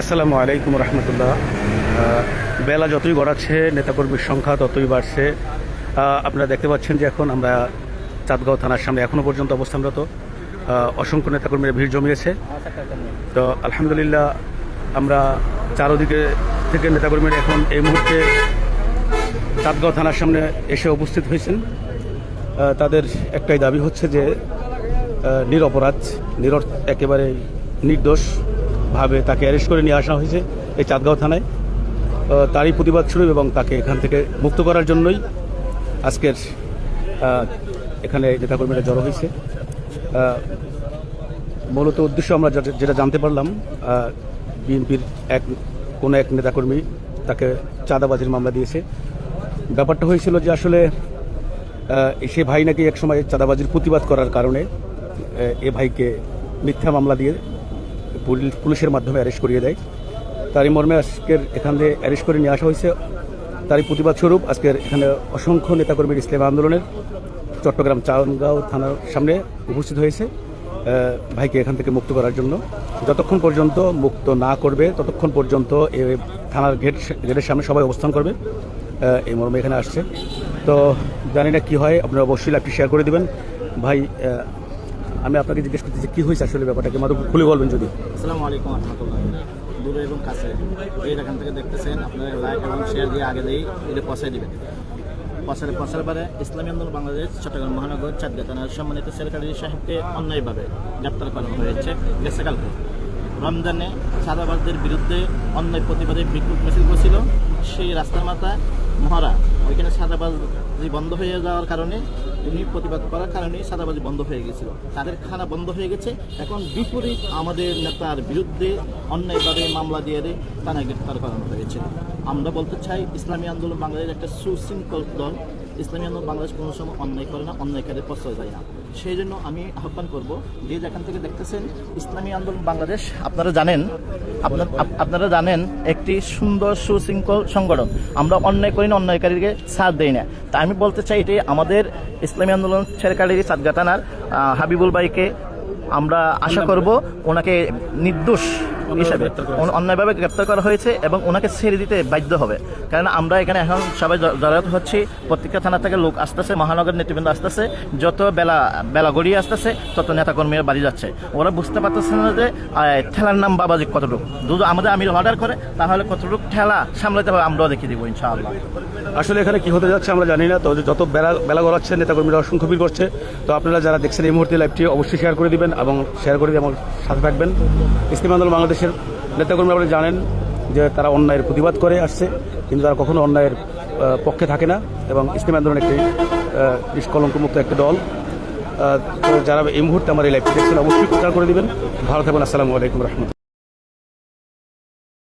আসসালামু আলাইকুম রহমতুল্লাহ। বেলা যতই গড়াচ্ছে, নেতাকর্মীর সংখ্যা ততই বাড়ছে। আপনারা দেখতে পাচ্ছেন যে এখন আমরা চাঁদগাঁও থানার সামনে এখনও পর্যন্ত অবস্থানরত। অসংখ্য নেতাকর্মীরা ভিড় জমিয়েছে। তো আলহামদুলিল্লাহ আমরা চারোদিকে থেকে নেতাকর্মীরা এখন এই মুহূর্তে চাঁদগাঁও থানার সামনে এসে উপস্থিত হয়েছেন। তাদের একটাই দাবি হচ্ছে যে নিরপরাধ নির একেবারে নির্দোষভাবে তাকে অ্যারেস্ট করে নিয়ে আসা হয়েছে এই চাঁদগাঁও থানায়। তারই প্রতিবাদ স্বরূপ এবং তাকে এখান থেকে মুক্ত করার জন্যই আজকের এখানে নেতাকর্মীরা জড়ো হয়েছে। মূলত উদ্দেশ্য আমরা যেটা- জানতে পারলাম বিএনপির এক, কোনো এক নেতাকর্মী তাকে চাঁদাবাজির মামলা দিয়েছে। ব্যাপারটা হয়েছিল যে আসলে সে ভাই নাকি একসময় চাঁদাবাজির প্রতিবাদ করার কারণে এ ভাইকে মিথ্যা মামলা দিয়ে পুলিশের মাধ্যমে অ্যারেস্ট করিয়ে দেয়। তারই মর্মে আজকের এখান থেকে অ্যারেস্ট করে নিয়ে আসা হয়েছে। তারই প্রতিবাদ স্বরূপ আজকের এখানে অসংখ্য নেতাকর্মীর ইসলাম আন্দোলনের চট্টগ্রাম চাঁদগাঁও থানার সামনে উপস্থিত হয়েছে। ভাইকে এখান থেকে মুক্ত করার জন্য। যতক্ষণ পর্যন্ত মুক্ত না করবে, ততক্ষণ পর্যন্ত এ থানার গেট গেটের সামনে সবাই অবস্থান করবে। এই মর্মে এখানে আসছে। তো জানি না কী হয়, আপনারা অবশ্যই লাইভটি শেয়ার করে দিবেন। ভাই আমি আপনাকে জিজ্ঞেস করতে যে কী হয়েছে আসলে ব্যাপারটাকে? মাত্র খুলে বলবেন যদি। আসসালামু আলাইকুম রহমতুল্লাহ। দূরে এবং কাছে। এই এখান থেকে দেখতেছেন, আপনারা লাইক এবং শেয়ার দিয়ে আগে দিয়ে এটা পৌঁছে দিবেন। পৌঁছালে পৌঁছার পরে ইসলামী আন্দোলন বাংলাদেশ, চট্টগ্রাম মহানগর চাঁদগা থানার সম্মানিত সেক্রেটারি সাহেবকে অন্যায়ভাবে গ্রেপ্তার করা হয়েছে গেছেকালকে। রমজানে সাদাবাজদের বিরুদ্ধে অন্যায় প্রতিবাদে বিক্ষোভ মিছিল করছিল। সেই রাস্তার মাথায় মহারা ওইখানে সাদাবাজি বন্ধ হয়ে যাওয়ার কারণে উনি প্রতিবাদ করার কারণে সাদাবাজি বন্ধ হয়ে গেছিল। তাদের খানা বন্ধ হয়ে গেছে। এখন বিপরীত আমাদের নেতার বিরুদ্ধে অন্যায়ভাবে মামলা দিয়ে তারা গ্রেপ্তার করানো হয়েছে। আমরা বলতে চাই, ইসলামী আন্দোলন বাংলাদেশ একটা সুশৃঙ্খল দল। ইসলামী আন্দোলন বাংলাদেশ কোনো সময় অন্যায় করে না অন্যায়কারী প্রশ্রয় দেয় না। সেই জন্য আমি আহ্বান করব যে যেখান থেকে দেখতেছেন ইসলামী আন্দোলন বাংলাদেশ, আপনারা জানেন, আপনার জানেন একটি সুন্দর সুশৃঙ্খল সংগঠন। আমরা অন্যায় করি না, অন্যায়কারীকে সাথ দেই না। তা আমি বলতে চাই এটি আমাদের ইসলামী আন্দোলন ছেড়কালী সাতগাটানার হাবিবুল ভাইকে আমরা আশা করব ওনাকে নির্দোষ হিসাবে অন্যায়ভাবে গ্রেপ্তার করা হয়েছে এবং ওনাকে ছেড়ে দিতে বাধ্য হবে। কারণ আমরা এখানে এখন সবাই জড়াত হচ্ছি। প্রত্যেকটা থানা থেকে লোক আসতেছে, মহানগর নেতৃবৃন্দ আসতেছে। যত বেলা বেলা গড়িয়ে আসতেছে, তত নেতাকর্মীরা বাড়ি যাচ্ছে। ওরা বুঝতে পারতেছে না যে ঠেলার নাম বাবাজি কতটুকু। যদি আমাদের আমির অর্ডার করে, তাহলে কতটুকু ঠেলা সামলাতে হবে আমরাও দেখিয়ে দিব, ইনশাআল্লাহ। আসলে এখানে কি হতে যাচ্ছে আমরা জানি না, তো যত বেলা বেলা গড়াচ্ছে, নেতাকর্মীরা অসংখ্য ভিড় করছে। তো আপনারা যারা দেখছেন এই মুহূর্তে লাইভটি অবশ্যই শেয়ার করে দিবেন। এবং শেয়ার করে আমার সাথে থাকবেন। ইসলাম আন্দোলন বাংলাদেশের নেতাকর্মী আপনি জানেন যে তারা অন্যায়ের প্রতিবাদ করে আসছে, কিন্তু তারা কখনো অন্যায়ের পক্ষে থাকে না এবং ইসলাম আন্দোলন একটি নিষ্কলঙ্কমুক্ত একটি দল। তো যারা এই মুহূর্তে আমার এই লাইভটি দেখছেন, অবশ্যই প্রচার করে দেবেন। ভালো থাকবেন, আসসালামু আলাইকুম রহমতুল্লাহ।